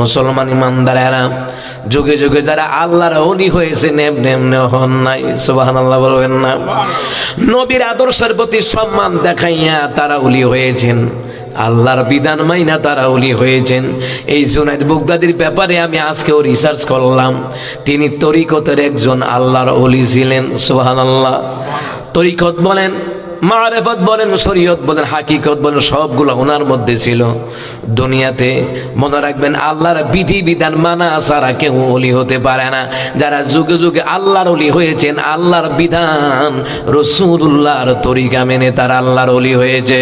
মুসলমান ইমানদারেরা, যুগে যুগে যারা আল্লাহর অলি হয়েছে, নেম নেম হন নাই। সুবাহান আল্লাহ বলবেন না। নবীর আদর্শের প্রতি সম্মান দেখাইয়া তারা উলি হয়েছেন। আল্লাহর বিধান মাইনা তারা উলি হয়েছেন। এই জুনাইদ বুগদাদির ব্যাপারে আমি আজকেও রিসার্চ করলাম। তিনি তরিকতের একজন আল্লাহর অলি ছিলেন সুবাহান আল্লাহ তরিকত বলেন মারেফত বলেন, শরীয়ত বলেন, হাকিকত বলেন, সবগুলো ওনার মধ্যে ছিল। দুনিয়াতে মনে রাখবেন, আল্লাহর বিধি বিধান মানা ছাড়া কেউ অলি হতে পারে না। যারা যুগে যুগে আল্লাহর অলি হয়েছেন, আল্লাহর বিধান রসুল্লাহর তরিকা মেনে তারা আল্লাহর অলি হয়েছে।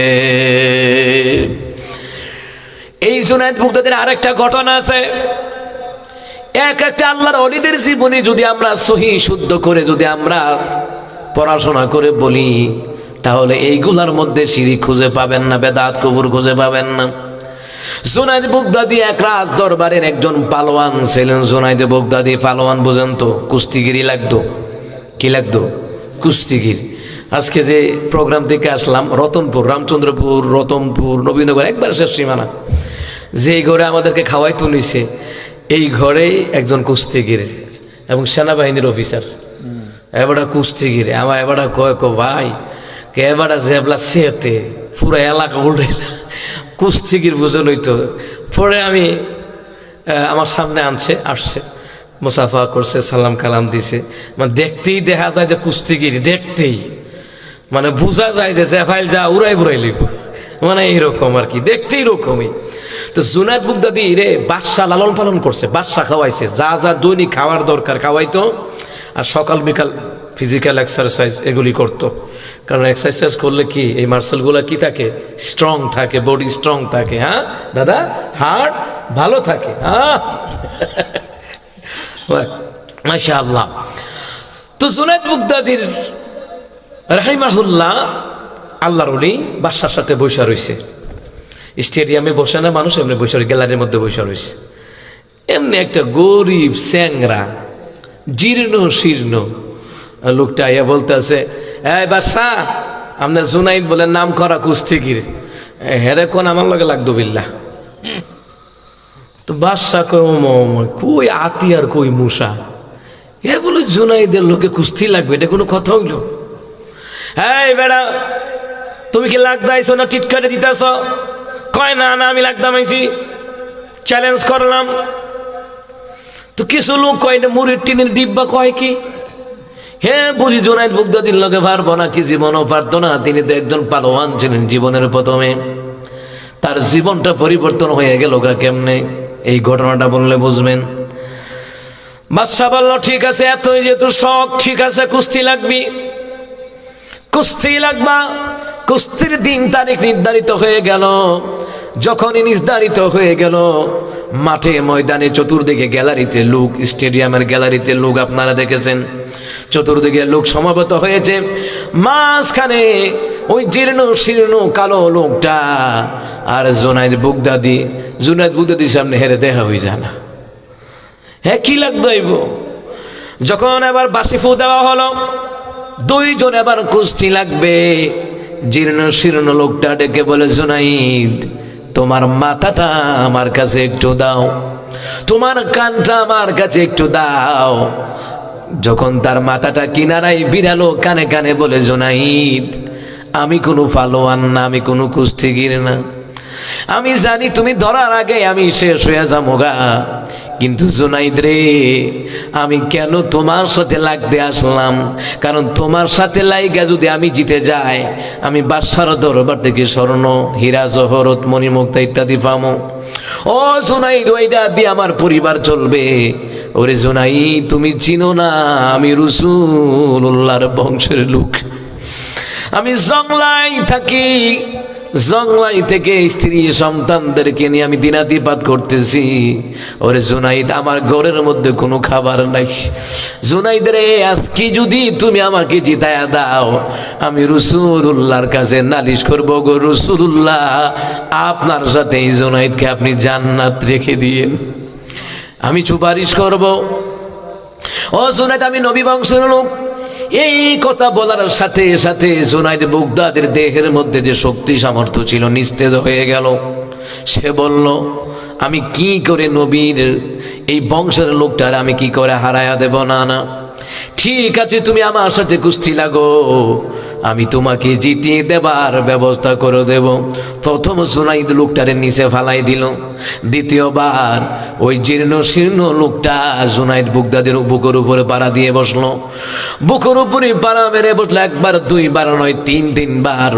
এই জুনায়দ মুক্তাদের আরেকটা ঘটনা আছে। এক একটা আল্লাহর অলিদের জীবনে যদি আমরা সহি, শুদ্ধ করে যদি আমরা পড়াশোনা করে বলি তাহলে এইগুলার মধ্যে সিঁড়ি খুঁজে পাবেন না, বেদাত কবুর খুঁজে পাবেন না। জোনাইদ বুগদাদি এক রাজ দরবারের একজন পালোয়ান ছিলেন জোনাইদ বুগদাদি পালোয়ান বোঝেন তো, কুস্তিগিরি লাগতো। কি লাগতো? কুস্তিগির। আজকে যে প্রোগ্রাম থেকে আসলাম, রতনপুর, রামচন্দ্রপুর, রতনপুর, নবীনগর, একবার শেষ সীমানা। যে ঘরে আমাদেরকে খাওয়াই তুলিছে এই ঘরেই একজন কুস্তিগির এবং সেনাবাহিনীর অফিসার। এবারটা কুস্তিগির, আমার এবারটা কয় কো, ভাই কে এবারটা জেবলা সেতে পুরো এলাকা উল্টে কুস্তিগির বুঝে নইতো। পরে আমি আমার সামনে আনছে, আসছে, মুসাফা করছে, সালাম কালাম দিছে। মানে দেখতেই দেখা যায় যে কুস্তিগির, দেখতেই। মানে বোঝা যায় যে জেফাইল যা উড়াই বুড়াই লিব মানে এইরকম আর কি দেখতে এরকমই। তো জুনায়দ বুগদাদি, রে বাদশা লালন পালন করছে বাদশা খাওয়াইছে, যা যা দৈনিক খাওয়ার দরকার খাওয়াইতো, আর সকাল বিকাল ফিজিক্যাল এক্সারসাইজ এগুলি করতো। কারণ এক্সারসাইজ করলে কি, এই মার্শালগুলো কি থাকে? স্ট্রং থাকে বডি স্ট্রং থাকে হ্যাঁ? দাদা হার্ট ভালো থাকে হ্যাঁ? মাশা আল্লাহ তো জুনায়দ বুগদাদির রাহিমাহুল্লাহ, আল্লাহর উনি বাসার সাথে বসে রয়েছে স্টেডিয়ামে বসে না মানুষ, এমনি বসে গ্যালারির মধ্যে বসে রয়েছে এমনি একটা গরিব স্যাংরা, জীর্ণ শীর্ণ লোকটা আইয়া বলতে আছে এই বাসা আপনার জুনাইদ বলে নাম করা কুস্তিগির। হেরে কোন আমার লগে লাগতো বিল্লা তো বাদশাহ কই কই আতি আর কই মুসা? এ বলে, জুনাইদের লোকে কুস্তি লাগবে, এটা কোনো কথা হইল? হ্যাঁ বেড়া, তুমি কি লাগদাইছো না টিটকারে দিতেছ? কয়, না না, আমি লাগদাম আইছি চ্যালেঞ্জ করলাম। তো কিছু লোক কয় না মুড়ির টিনের ডিব্বা কয় কি? হ্যাঁ বুঝি লোকে জীবনও না। তিনি তো পালোয়ান ছিলেন জীবনের প্রথমে। তার জীবনটা পরিবর্তন হয়ে গেল কেমনে? এই ঘটনাটা বললে বুঝবেন। বাদশাহ বলল, ঠিক আছে, এতই যেহেতু শখ, ঠিক আছে, কুস্তি লাগবি। কুস্তি লাগবা। কুস্তির দিন তারিখ নির্ধারিত হয়ে গেল। যখনই নির্ধারিত হয়ে গেল, মাঠে, ময়দানে, চতুর্দিকে গ্যালারিতে লোক, স্টেডিয়ামের গ্যালারিতে লোক, আপনারা দেখেছেন, চতুর্দিকে লোক সমাবেত হয়েছে। মাঝখানে ওই জীর্ণ শীর্ণ কালো লোকটা আর জোনাইদ বুগদাদি, জুনাইদ বুগদাদির সামনে হেরে দেখা হয়ে যায় না। হ্যাঁ কি লাগতো যখন আবার বাসি ফু দেওয়া হলো, দুইজন আবার কুস্তি লাগবে। জীর্ণ শীর্ণ লোকটা ডেকে বলে, জুনাইদ তোমার মাথাটা আমার কাছে একটু দাও, তোমার কানটা আমার কাছে একটু দাও। যখন তার মাথাটা কিনারায় বিড়ালো কানে কানে বলে, জোনাইদ, আমি কোনো ফালোয়ান না, আমি কোনো কুস্তিগির না। আমি জানি তুমি ধরার আগে আমি শেষ হয়ে যাব গা। কিন্তু জুনাইদ রে আমি কেন তোমার সাথে লাগতে আসলাম? কারণ তোমার সাথে লাইগা যদি আমি জিতে যাই, আমি বাদশার দরবার থেকে স্বর্ণ, হীরা, জহরত, মণিমুক্তা ইত্যাদি পামো। ও জুনাইদ ওইটা দিয়ে আমার পরিবার চলবে। ওরে জোনাই তুমি চিনো না, আমি রসুল্লাহর বংশের লোক। আমি জংলাই থাকি জংলাই থেকে স্ত্রী সন্তানদেরকে নিয়ে আমি দিনাতিপাত করতেছি। ওরে জুনাইদ, আমার ঘরের মধ্যে কোনো খাবার নাই। জুনাইদ রে, আজকে যদি তুমি আমাকে জিতায়া দাও, আমি রসুল্লাহর কাছে নালিশ করব গো রসুল্লাহ আপনার সাথে এই জুনাইদকে আপনি জান্নাত রেখে দিয়েন। আমি সুপারিশ করব। ও জুনাইদ, আমি নবী বংশের লোক। এই কথা বলার সাথে সাথে জোনাইদ বুগদাদের দেহের মধ্যে যে শক্তি সামর্থ্য ছিল নিস্তেজ হয়ে গেল। সে বলল, আমি কি করে নবীর এই বংশের লোকটার আমি কি করে হারায়া দেব? না না। ঠিক আছে, তুমি আমার সাথে কুস্তি লাগো। আমি তোমাকে জিতিয়ে দেবার ব্যবস্থা করে দেব। প্রথম সুনাইদ লোকটারে নিচে ফালাই দিল। দ্বিতীয়বার ওই জীর্ণ শীর্ণ লোকটা জুনাইদ বুকদাদের বুকের উপরে পাড়া দিয়ে বসল। বুকের উপরে পাড়া মেরে বসল, একবার, দুইবার নয়, তিন, তিনবার।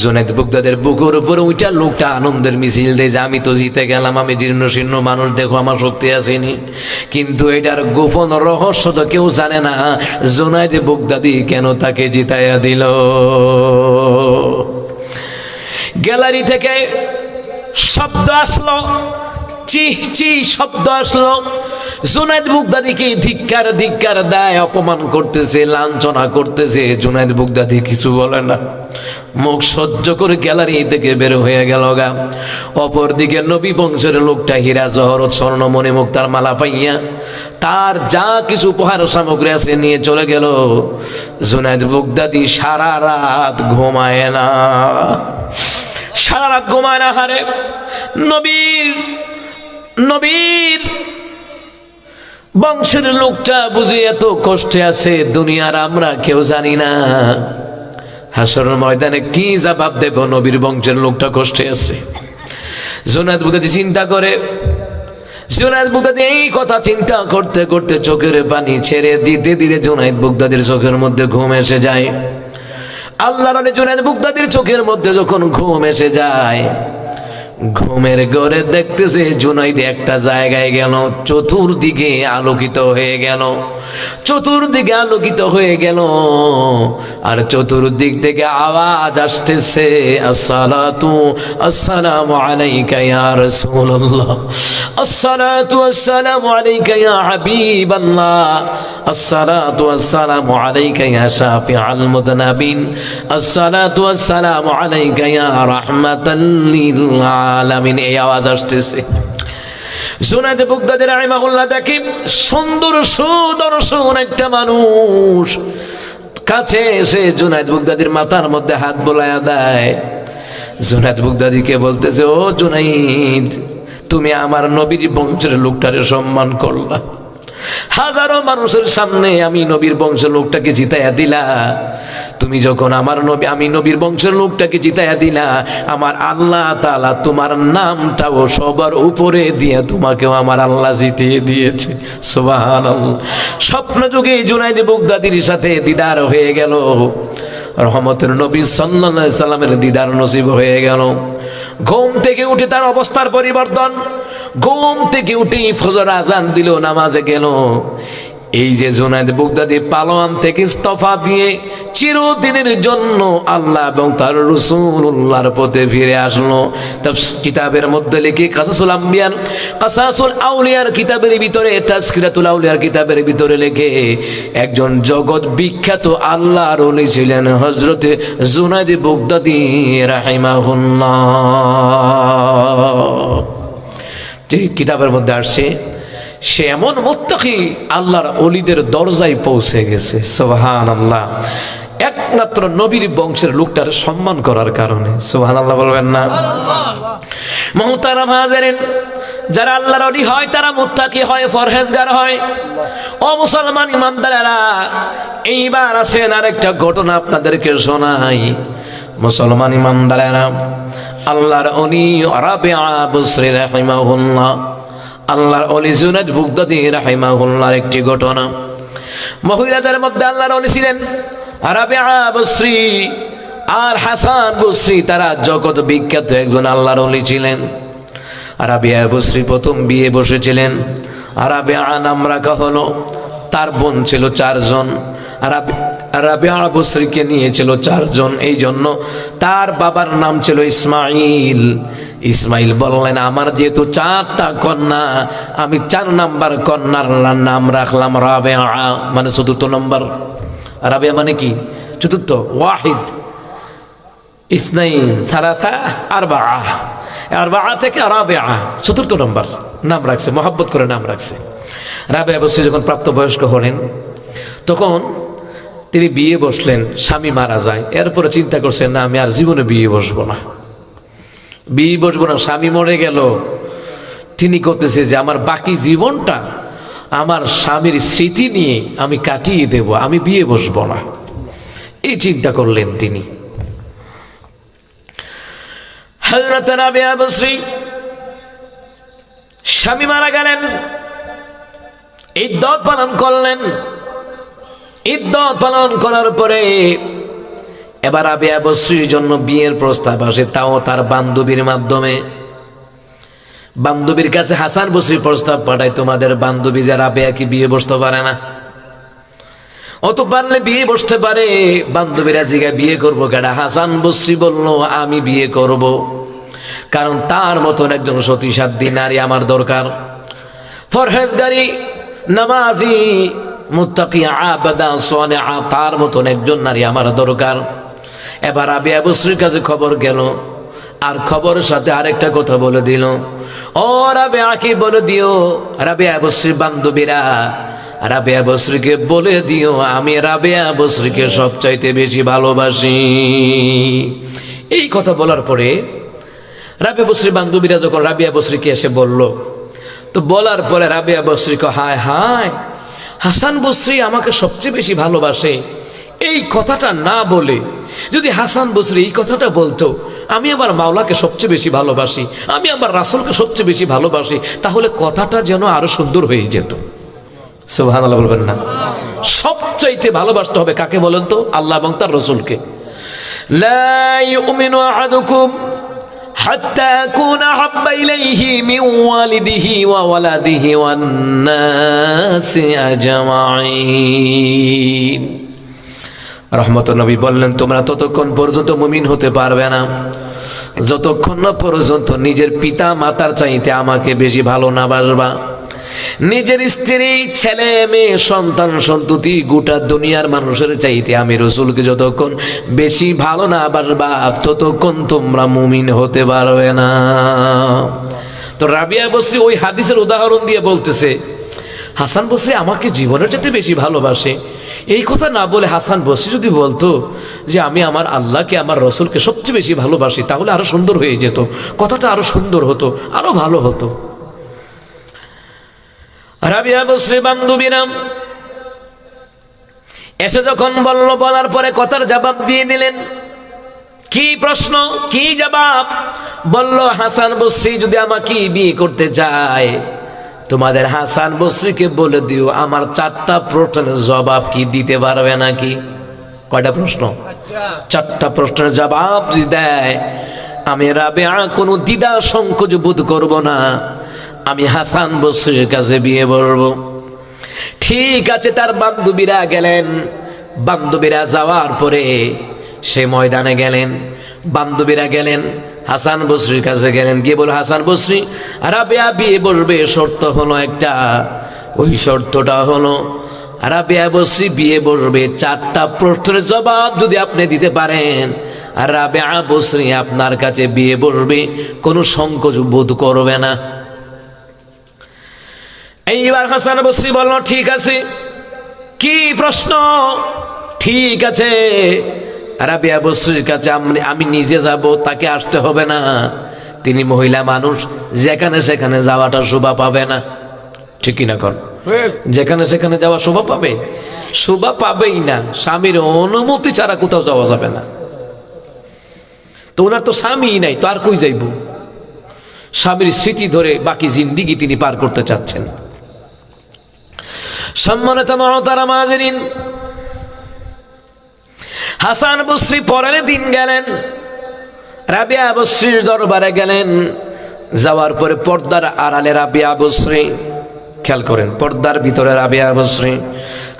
জুনাইদ বুকদাদের বুকের উপরে ওইটা লোকটা আনন্দের মিছিল দিয়ে, যে, আমি তো জিতে গেলাম, আমি জীর্ণ শীর্ণ মানুষ, দেখো, আমার শক্তি আসেনি কিন্তু এটার গোপন রহস্য তো কেউ জানে না। জোনাইদ বুগদাদি কেন তাকে জিতাইয়া দিল? গ্যালারি থেকে শব্দ আসলো। শব্দ জুনাইদ বুগদাদিকে ধিক্কার ধিক্কার অপমান করতেছে, লাঞ্ছনা করতেছে। জুনাইদ বুগদাদি কিছু বলে না। মুখ সহ্য করে থেকে বের হয়ে গেল গা। অপরদিকে নবী বংশের লোকটা হীরা জহরত স্বর্ণ মনে মুক্তার মালা পাইয়া তার যা কিছু উপহার সামগ্রী আছে নিয়ে চলে গেল। জুনাইদ বুগদাদি সারা রাত ঘুমায় না। সারা রাত ঘুমায় না, হারে। নবীর নবীর বংশের লোকটা বুঝি এত কষ্টে আছে, দুনিয়ার আমরা কেউ জানি না। হাসরের ময়দানে কি জবাব দেব? নবীর বংশের লোকটা কষ্টে আছে। জোনাদ বুদাদি চিন্তা করে। জোনাদ বুগদাদি এই কথা চিন্তা করতে করতে চোখের পানি ছেড়ে দিতে দিতে জোনাইদ বুগদাদির চোখের মধ্যে ঘুম এসে যায়। আল্লাহ রানে জোনাইদ বুগদাদির চোখের মধ্যে যখন ঘুম এসে যায় ঘুমের ঘরে দেখতেছে জুনাইদ একটা জায়গায় গেল, চতুর্দিকে আলোকিত হয়ে গেল। চতুর্দিকে আলোকিত হয়ে গেল, আর চতুর্দিক থেকে আওয়াজ আসতেছে, আসসালাতু আসসালামু আলাইকা ইয়া রাসূলুল্লাহ, আসসালাতু আসসালামু আলাইকা ইয়া হাবিবাল্লাহ, আসসালাতু আসসালামু আলাইকা ইয়া শাফিআল মুদনাবিন, আসসালাতু আসসালামু আলাইকা ইয়া রাহমাতাল লিল আলামিন এই আওয়াজ আসতেছে। সোনাতে বুকদাদের রাহিমাহুল্লাহ দেখি, সুন্দর সুদর্শন একটা মানুষ। কাছে এসে জুনাইদ বুগদাদির মাথার মধ্যে হাত বোলায়া দেয়। জুনাইদ বুগদাদিকে বলতেছে, ও জুনাইদ, তুমি আমার নবীর বংশের লোকটারে সম্মান করলা। হাজারো মানুষের সামনে আমি নবীর বংশের লোকটাকে জিতাইয়া দিলা। তুমি যখন আমার নবী, আমি নবীর বংশের লোকটাকে জিতাইয়া দিলা, আমার আল্লাহ তালা তোমার নামটাও সবার উপরে দিয়ে তোমাকেও আমার আল্লাহ জিতিয়ে দিয়েছে। সোবাহান স্বপ্ন যুগে জুনাইদ বুগদাদির সাথে দিদার হয়ে গেল। রহমতের নবী সাল্লাহ সাল্লামের দিদার নসিব হয়ে গেল। ঘুম থেকে উঠে তার অবস্থার পরিবর্তন। ঘুম থেকে উঠে ফজর আজান দিল, নামাজে গেল। এই যে জোনায়দ বুগদাদি পালোয়ান থেকে ইস্তফা দিয়ে চিরদিনের জন্য আল্লাহ এবং তার রসুল্লাহর পথে ফিরে আসলো। কিতাবের মধ্যে লিখে কাসাসুল আম্বিয়ান কাসাসুল আউলিয়ার কিতাবের ভিতরে তাস্কিরাতুল আউলিয়ার কিতাবের ভিতরে লেখে, একজন জগৎ বিখ্যাত আল্লাহর ওলি ছিলেন হজরতে জুনায়দ বুগদাদি রাহিমাহুল্লাহ। কিতাবের মধ্যে আসছে সে এমন মুত্তাকি আল্লাহর অলিদের দরজায় পৌঁছে গেছে। সোহান আল্লাহ একমাত্র নবীর বংশের লোকটার সম্মান করার কারণে। সোহান আল্লাহ বলবেন না। মহতারাম হাজারেন, যারা আল্লাহর অলি হয়, তারা মুত্তাকি হয় ফরহেজগার হয়। ও মুসলমান ইমানদারেরা, এইবার আছেন আরেকটা ঘটনা আপনাদেরকে শোনাই। মুসলমান ইমানদারেরা, আল্লাহর অলি রাবিআ বসরি রাহিমাহুল্লাহ আল্লাহর অলি জুনাদ বুগদাদি রাহিমাহুল্লাহর একটি ঘটনা। মহিলাদের মধ্যে আল্লাহর অলি ছিলেন। রাবিআ বসরি আর হাসান বসরি, তারা জগৎ বিখ্যাত একজন আল্লাহর অলি ছিলেন। রাবিয়া বসরি প্রথম বিয়ে বসেছিলেন। রাবিয়া নাম রাখা হলো তার বোন ছিল চারজন। রাবিয়া বসরিকে নিয়েছিল চারজন। এই জন্য তার বাবার নাম ছিল ইসমাইল ইসমাইল বললেন, আমার যেহেতু চারটা কন্যা, আমি চার নাম্বার কন্যার নাম রাখলাম রাবে মানে চতুর্থ নম্বর। রাবেয়া মানে কি? চতুর্থ, ওয়াহিদ। ইসনাইন থালাথা আর বা আর বা থেকে রাবেয়া, চতুর্থ নম্বর। নাম রাখছে, মহাব্বত করে নাম রাখছে। রাবে অবশ্যই যখন প্রাপ্তবয়স্ক হলেন, তখন তিনি বিয়ে বসলেন, স্বামী মারা যায়। এরপরে চিন্তা করছেন, না, আমি আর জীবনে বিয়ে বসবো না। বিয়ে বসবো না, স্বামী মরে গেল। তিনি করতেছে যে আমার বাকি জীবনটা আমার স্বামীর স্মৃতি নিয়ে আমি কাটিয়ে দেব, আমি বিয়ে বসবো না। এই চিন্তা করলেন তিনি। স্বামী মারা গেলেন ইদ্যত পালন করলেন। ইদ্যত পালন করার পরে এবার আবিয়া বসরির জন্য বিয়ের প্রস্তাব আসে, তাও তার বান্ধবীর মাধ্যমে। বান্ধবীর কাছে হাসান বসরির প্রস্তাব পাঠায়, তোমাদের বান্ধবী যারা কি বিয়ে বসতে পারে না? অত পারলে বিয়ে বসতে পারে, বান্ধবীরা জিগায় বিয়ে করব কেডা? হাসান বসরি বলল, আমি বিয়ে করব। কারণ তার মতন একজন সতী নারী আমার দরকার। ফরহেজগারি, নামাজি মুত্তাকি আবাদা সোয়ানে তার মতন একজন নারী আমার দরকার। এবার আবি আবশ্রীর কাছে খবর গেল, আর খবরের সাথে আরেকটা কথা বলে দিল। ও রাবে আকি, বলে দিও, রাবে আবশ্রীর বান্ধবীরা, রাবে আবশ্রীকে বলে দিও, আমি রাবে আবশ্রীকে সবচাইতে বেশি ভালোবাসি। এই কথা বলার পরে রাবে বশ্রী বান্ধবীরা যখন রাবিয়া বশ্রীকে এসে বলল, তো বলার পরে রাবে রাবিয়া বশ্রীকে হায় হায়, হাসান বশ্রী আমাকে সবচেয়ে বেশি ভালোবাসে। এই কথাটা না বলে যদি হাসান বসরি এই কথাটা বলতো আমি আমার মাওলাকে সবচেয়ে বেশি ভালোবাসি আমি আমার রাসুলকে সবচেয়ে বেশি ভালোবাসি তাহলে কথাটা যেন আরো সুন্দর হয়ে যেত সুবহান আল্লাহ বলবেন না সবচাইতে ভালোবাসতে হবে কাকে বলেন তো আল্লাহ এবং তার রসুলকে লা ইউমিনু আহাদুকুম حتى أكون أحب إليه من والده وولده والناس أجمعين রহমত নবী বললেন, তোমরা ততক্ষণ পর্যন্ত মুমিন হতে পারবে না। যতক্ষণ না পর্যন্ত নিজের পিতা মাতার চাইতে আমাকে বেশি ভালো না বাসবা। নিজের স্ত্রী, ছেলে, মেয়ে, সন্তান, সন্ততি গোটা দুনিয়ার মানুষের চাইতে আমি রসুলকে যতক্ষণ বেশি ভালো না বাসবা, ততক্ষণ তোমরা মুমিন হতে পারবে না। তো রাবিয়া বসি ওই হাদিসের উদাহরণ দিয়ে বলতেছে হাসান বসরি আমাকে জীবনের চাইতে বেশি ভালোবাসে। এই কথা না বলে হাসান বসরি যদি বলতো যে আমি আমার আল্লাহকে, আমার রসুলকে সবচেয়ে বেশি ভালোবাসি, তাহলে আরও সুন্দর হয়ে যেত। কথাটা আরও সুন্দর হতো, আরও ভালো হতো। বান্ধবীরাম এসে যখন বলল, বলার পরে কথার জবাব দিয়ে দিলেন, কি প্রশ্ন, কি জবাব? বলল, হাসান বসরি যদি আমাকে বিয়ে করতে চায় তোমাদের হাসান বসরিকে বলে দিও, আমার চারটা প্রশ্নের জবাব কি দিতে পারবে নাকি? কয়টা প্রশ্ন? চারটা প্রশ্নের জবাব যদি দেয়, আমি রাবে কোনো দ্বিধা সংকোচ বোধ করব না। আমি হাসান বসরির কাছে বিয়ে বলব ঠিক আছে, তার বান্ধবীরা গেলেন। বান্ধবীরা যাওয়ার পরে সে ময়দানে গেলেন। বান্ধবীরা গেলেন। হাসান বসরির কাছে গেলেন। গিয়ে বল হাসান বসরি রাবেয়া বিয়ে বসবে শর্ত হলো একটা। ওই শর্তটা হলো রাবেয়া বসরি বিয়ে বসবে চারটা প্রশ্নের জবাব যদি আপনি দিতে পারেন। আর রাবেয়া বসরি আপনার কাছে বিয়ে বসবে কোনো সংকোচ বোধ করবে না। এইবার হাসান বসরি বলল, ঠিক আছে, কি প্রশ্ন? ঠিক আছে রাবিয়া কাছে আমি- নিজে যাব, তাকে আসতে হবে না। তিনি মহিলা মানুষ, যেখানে সেখানে যাওয়াটা শোভা পাবে না। ঠিক কিনা কর যেখানে সেখানে যাওয়া শোভা পাবে? শোভা পাবেই না। স্বামীর অনুমতি ছাড়া কোথাও যাওয়া যাবে না। তো ওনার তো স্বামীই নাই, তো আর কই যাইব? স্বামীর স্মৃতি ধরে বাকি জিন্দিগি তিনি পার করতে চাচ্ছেন। সম্মানিত মহতারা মাহাজরিন হাসান বসরি পরের দিন গেলেন, রাবিয়া বসরির দরবারে গেলেন, যাওয়ার পরে পর্দার আড়ালে রাবিয়া বসরি, খেয়াল করেন, পর্দার ভিতরে রাবিয়া বসরি,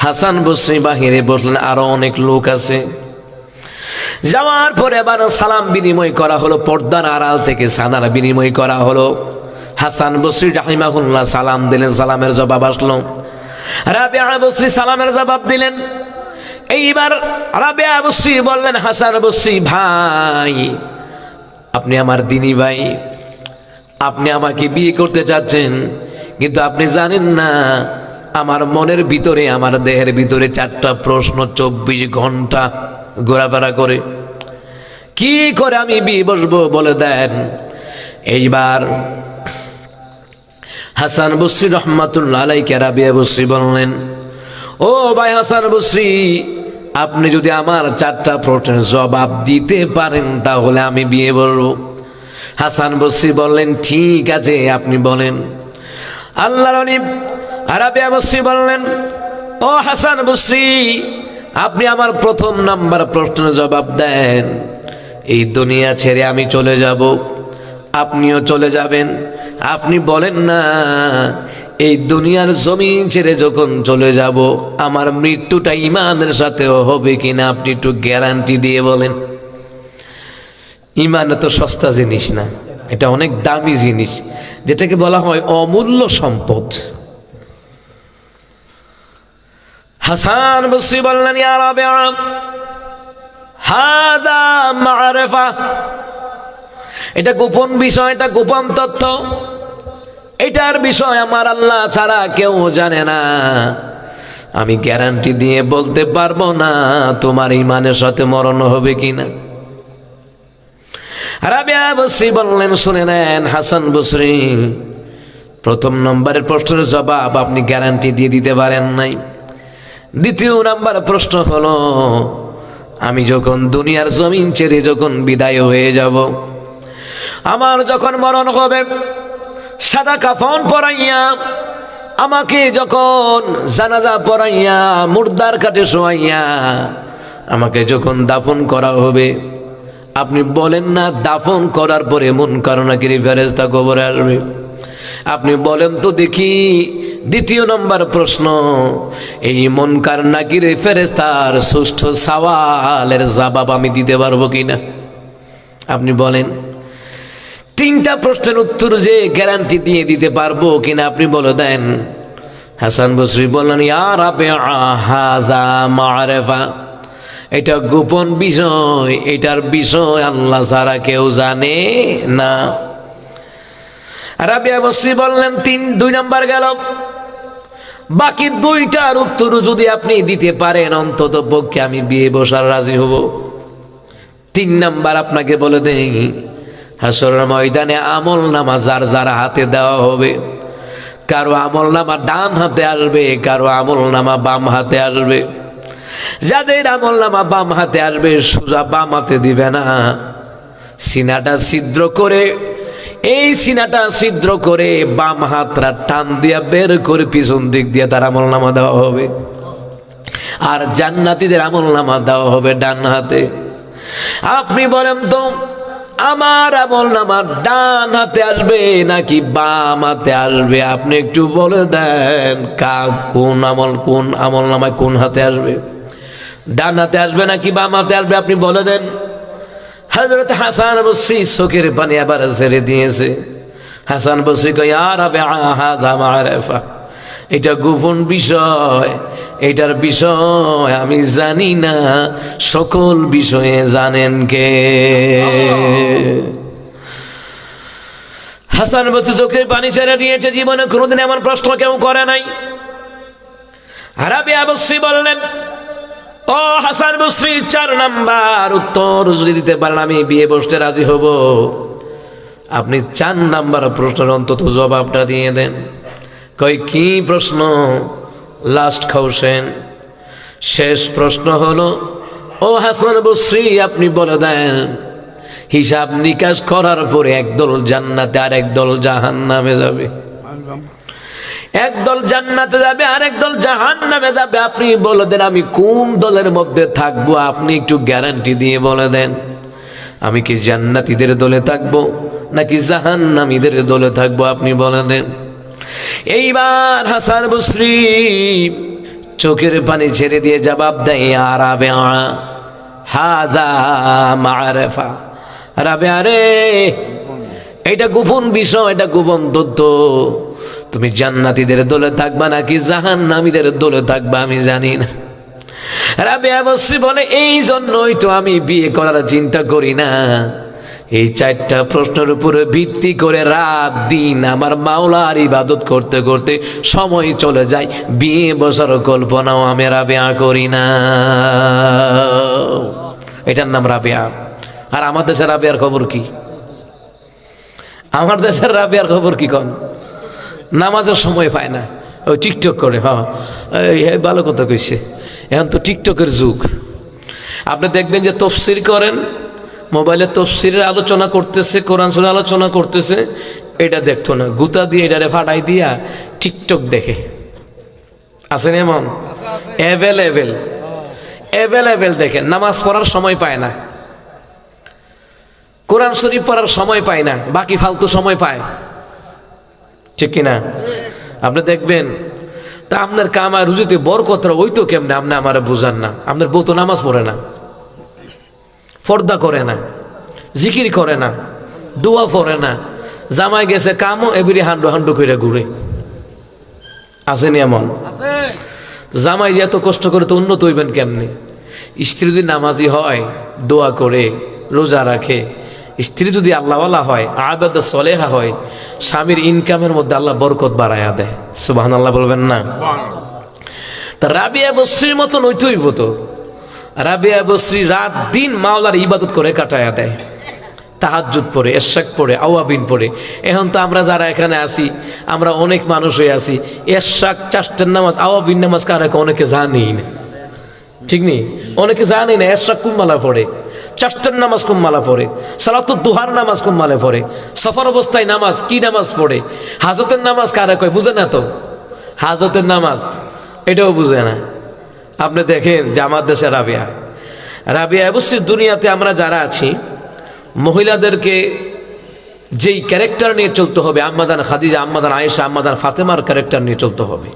হাসান বসরি বাহিরে বসলেন, আরও অনেক লোক আছে। যাওয়ার পরে এবার সালাম বিনিময় করা হলো, পর্দার আড়াল থেকে সানার বিনিময় করা হলো। হাসান বসরি রাহিমাহুল্লাহ সালাম দিলেন, সালামের জবাব আসলো। রাবিয়া বসরি সালামের জবাব দিলেন এইবার রাবিয়া বসরি বললেন, হাসান বসরি ভাই, আপনি আমার দিনী ভাই, আপনি আমাকে বিয়ে করতে চাচ্ছেন, কিন্তু আপনি জানেন না, আমার মনের ভিতরে, আমার দেহের ভিতরে চারটা প্রশ্ন চব্বিশ ঘণ্টা ঘোরাফেরা করে। কি করে আমি বিয়ে বসবো বলে দেন? এইবার হাসান বসরি রহমাতুল্লাহ আলাইকে রাবিয়া বসরি বললেন, ও ভাই হাসান বসরি আপনি যদি আমার চারটা প্রশ্নের জবাব দিতে পারেন, তাহলে আমি বিয়ে বলব। হাসান বসরি বললেন, ঠিক আছে, আপনি বলেন। আল্লাহ আরাবিয়া বললেন, ও হাসান বসরি, আপনি আমার প্রথম নাম্বার প্রশ্নের জবাব দেন। এই দুনিয়া ছেড়ে আমি চলে যাব। আপনিও চলে যাবেন। আপনি বলেন না এই দুনিয়ার জমিন ছেড়ে যখন চলে যাব, আমার মৃত্যুটা ইমানের সাথেও হবে কিনা আপনি একটু গ্যারান্টি দিয়ে বলেন। ইমান তো সস্তা জিনিস না, এটা অনেক দামি জিনিস, যেটাকে বলা হয় অমূল্য সম্পদ। হাসান বসরি বললেন এটা গোপন বিষয়, এটা গোপন তথ্য। এটার বিষয় আমার আল্লাহ ছাড়া কেউ জানে না। আমি গ্যারান্টি দিয়ে বলতে পারব না তোমার ইমানের সাথে মরণ হবে কিনা। রাবিয়া বসরি বললেন, শুনে নেন হাসান বসরি, প্রথম নম্বরের প্রশ্নের জবাব আপনি গ্যারান্টি দিয়ে দিতে পারেন নাই। দ্বিতীয় নাম্বার প্রশ্ন হলো, আমি যখন দুনিয়ার জমিন ছেড়ে যখন বিদায় হয়ে যাব, আমার যখন মরণ হবে সাদা কাফন পরাইয়া, আমাকে যখন জানাজা পরাইয়া, মুর্দার কাটে শোয়াইয়া, আমাকে যখন দাফন করা হবে, আপনি বলেন না দাফন করার পরে মন কারণাকিরি ফেরেস্তা কবরে আসবে? আপনি বলেন তো দেখি, দ্বিতীয় নম্বর প্রশ্ন, এই মন কার নাকিরে ফেরেস্তার সুষ্ঠ সওয়ালের জবাব আমি দিতে পারব কিনা? আপনি বলেন তিনটা প্রশ্নের উত্তর যে গ্যারান্টি দিয়ে দিতে পারব কিনা আপনি বলে দেন। হাসান বসরি বললেন ইয়ার আপে আহাদা মারেফা, এটা গোপন বিষয়, এটার বিষয় আল্লাহ ছাড়া কেউ জানে না। রাবিয়া বসরি বললেন, তিন, দুই নাম্বার গেল। বাকি দুইটার উত্তর যদি আপনি দিতে পারেন, অন্তত পক্ষে আমি বিয়ে বসার রাজি হব। তিন নাম্বার আপনাকে বলে দেই হাসর ময়দানে আমল নামা যার যার হাতে দেওয়া হবে। কারও আমল নামা ডান হাতে আসবে, কারও আমল নামা বাম হাতে আসবে। যাদের আমল নামা বাম হাতে আসবে, সোজা বাম হাতে দিবে না। সিনাটা ছিদ্র করে, এই সিনাটা ছিদ্র করে বাম হাতরা টান দিয়া বের করে পিছন দিক দিয়ে তার আমল নামা দেওয়া হবে। আর জান্নাতিদের আমল নামা দেওয়া হবে ডান হাতে। আপনি বলেন তো আমার আমল নামার ডান হাতে আসবে নাকি বাম হাতে আসবে? আপনি একটু বলে দেন কা কোন আমল কোন আমল নামায় কোন হাতে আসবে? ডান হাতে আসবে নাকি বাম হাতে আসবে? আপনি বলে দেন। হজরত হাসান বসরি চোখের পানি আবার ছেড়ে দিয়েছে। হাসান বসরি কই আর হবে আহা মারেফা এটা গোপন বিষয়, এটার বিষয় আমি জানি না, সকল বিষয়ে জানেন কে? হাসান বসরি চোখের পানি ছেড়ে দিয়েছে জীবনে, কোনোদিন এমন প্রশ্ন কেউ করে নাই। আরাবি আবশ্যই বললেন, ও হাসান বসরি চার নাম্বার উত্তর যদি দিতে পারেন, আমি বিয়ে বসতে রাজি হব। আপনি চার নাম্বার প্রশ্নের অন্তত জবাবটা দিয়ে দেন। কই, কি প্রশ্ন? লাস্ট খাউসেন শেষ প্রশ্ন হলো, ও হাসান বসরি আপনি বলে দেন, হিসাব নিকাশ করার পরে একদল জান্নাতে আর একদল জাহান নামে যাবে। একদল জান্নাতে যাবে আর একদল জাহান নামে যাবে। আপনি বলে দেন, আমি কোন দলের মধ্যে থাকব? আপনি একটু গ্যারান্টি দিয়ে বলে দেন, আমি কি জান্নাতিদের দলে থাকব নাকি জাহান নামীদের দলে থাকব? আপনি বলে দেন। এইবার হাসান বসরি চোখের পানি ছেড়ে দিয়ে জবাব দেয় আর আবে হাদা মারেফা রাবে আরে এটা গোপন বিষয়, এটা গোপন তথ্য। তুমি জান্নাতীদের দলে থাকবা নাকি জাহান নামীদের দলে থাকবা, আমি জানি না। বসরি বলে, এই জন্যই তো আমি বিয়ে করার চিন্তা করি না। এই চারটা প্রশ্নের উপরে ভিত্তি করে রাত, দিন আমার মাওলার ইবাদত করতে করতে সময় চলে যায়। বিয়ে বসার কল্পনাও আমি রাবেয়া করি না। এটার নাম রাবেয়া। আর আমার দেশের রাবেয়ার খবর কি? আমার দেশের রাবেয়ার খবর কি কন? নামাজের সময় পায় না। ওই টিকটক করে হ্যাঁ এই ভালো কথা কইছে। এখন তো টিকটকের যুগ। আপনি দেখবেন যে তফসির করেন মোবাইলে তফসিরের আলোচনা করতেছে, কোরআন সুরের আলোচনা করতেছে, এটা দেখতো না। গুতা দিয়ে এটারে ফাটাই দিয়া টিকটক দেখে। আছেন এমন? অ্যাভেলেবেল অ্যাভেলেবেল দেখে নামাজ পড়ার সময় পায় না। কোরআন শরীফ পড়ার সময় পায় না, বাকি ফালতু সময় পায়। ঠিক কিনা আপনি দেখবেন, তা আপনার কামা রুজিতে বরকতরা ওই তো কেমনে? আপনি আমার বুঝান না। আপনার বউ তো নামাজ পড়ে না। পর্দা করে না জিকির করে না দোয়া পড়ে না। জামাই গেছে কামও এবিরি হান্ডু হান্ডু করে ঘুরে। আসেনি এমন? জামাই যে এত কষ্ট করে তো উন্নত হইবেন কেমনি? স্ত্রী যদি নামাজি হয় দোয়া করে রোজা রাখে স্ত্রী যদি আল্লাহওয়ালা হয় আবেদ সলেহা হয় স্বামীর ইনকামের মধ্যে আল্লাহ বরকত বাড়ায়া দেয়। সুবাহ আল্লাহ বলবেন না? তা রাবিয়া বশ্রীর মতন হইব তো? রাবিয়া বশ্রী রাত দিন মাওলার ইবাদত করে কাটায়া দেয়। তাহাজুদ পড়ে, এরশাক পড়ে, আওয়াবিন পড়ে। এখন তো আমরা যারা এখানে আছি, আমরা অনেক মানুষ হয়ে আছি। এরশাক চারটের নামাজ, আওয়াবিন নামাজ কার অনেকে জানেই না। ঠিক নেই? অনেকে জানেই না, এরশাক কুম্মালা পড়ে? চারটের নামাজ কুম্মালা পড়ে? সালাতুর দুহার নামাজ কুম্মালে পড়ে? সফর অবস্থায় নামাজ কি নামাজ পড়ে? হাজতের নামাজ কারে কয় বুঝে না তো? হাজতের নামাজ, এটাও বুঝে না। আপনি দেখেন যে আমার দেশে রাবিয়া। রাবিয়া অবশ্যই দুনিয়াতে আমরা যারা আছি, মহিলাদেরকে যেই ক্যারেক্টার নিয়ে চলতে হবে আম্মাদান খাদিজা আম্মাদান আয়েশা আম্মাদান ফাতেমার ক্যারেক্টার নিয়ে চলতে হবে।